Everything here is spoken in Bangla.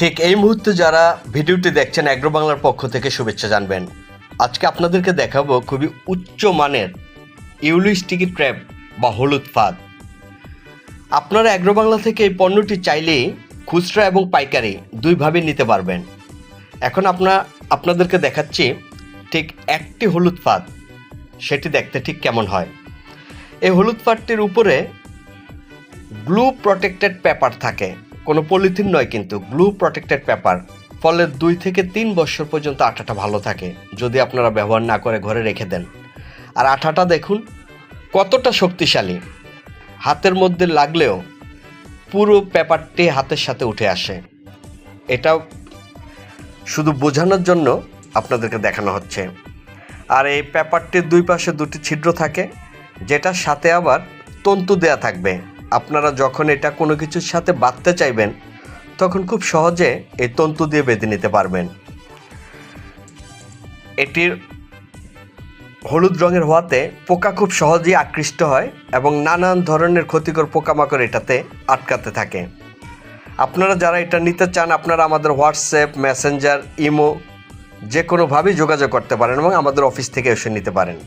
ঠিক এই মুহূর্তে যারা ভিডিওটি দেখছেন অ্যাগ্রো বাংলার পক্ষ থেকে শুভেচ্ছা জানবেন। আজকে আপনাদেরকে দেখাবো খুবই উচ্চ মানের ইউলিস্টিকি ট্র্যাপ বা হলুদ ফাঁদ। আপনারা অ্যাগ্রো বাংলা থেকে এই পণ্যটি চাইলেই খুচরা এবং পাইকারি দুইভাবে নিতে পারবেন। এখন আপনা আপনাদেরকে দেখাচ্ছি ঠিক একটি হলুদ ফাঁদ, সেটি দেখতে ঠিক কেমন হয়। এই হলুদ ফাঁদটির উপরে গ্লু প্রটেক্টেড পেপার থাকে। কোনো পলিথিন নয় কিন্তু গ্লু প্রটেক্টেড পেপার। ফলে দুই থেকে তিন বছর পর্যন্ত আঠাটা ভালো থাকে, যদি আপনারা ব্যবহার না করে ঘরে রেখে দেন। আর আঠাটা দেখুন, কতটা শক্তিশালী। হাতের মধ্যে লাগলেও পুরো পেপারটি হাতের সাথে উঠে আসে। এটা শুধু বোঝানোর জন্য আপনাদেরকে দেখানো হচ্ছে। আর এই পেপারটির দুই পাশে দুটি ছিদ্র থাকে, যেটার সাথে আবার তন্তু দেয়া থাকবে। আপনারা যখন এটা কোনো কিছুর সাথে বাঁধতে চাইবেন, তখন খুব সহজে এই তন্তু দিয়ে বেঁধে নিতে পারবেন। এটির হলুদ রঙের হওয়াতে পোকা খুব সহজেই আকৃষ্ট হয় এবং নানান ধরনের ক্ষতিকর পোকামাকড় এটাতে আটকাতে থাকে। আপনারা যারা এটা নিতে চান, আপনারা আমাদের হোয়াটসঅ্যাপ, মেসেঞ্জার, ইমো যে কোনোভাবেই যোগাযোগ করতে পারেন এবং আমাদের অফিস থেকে এসে নিতে পারেন।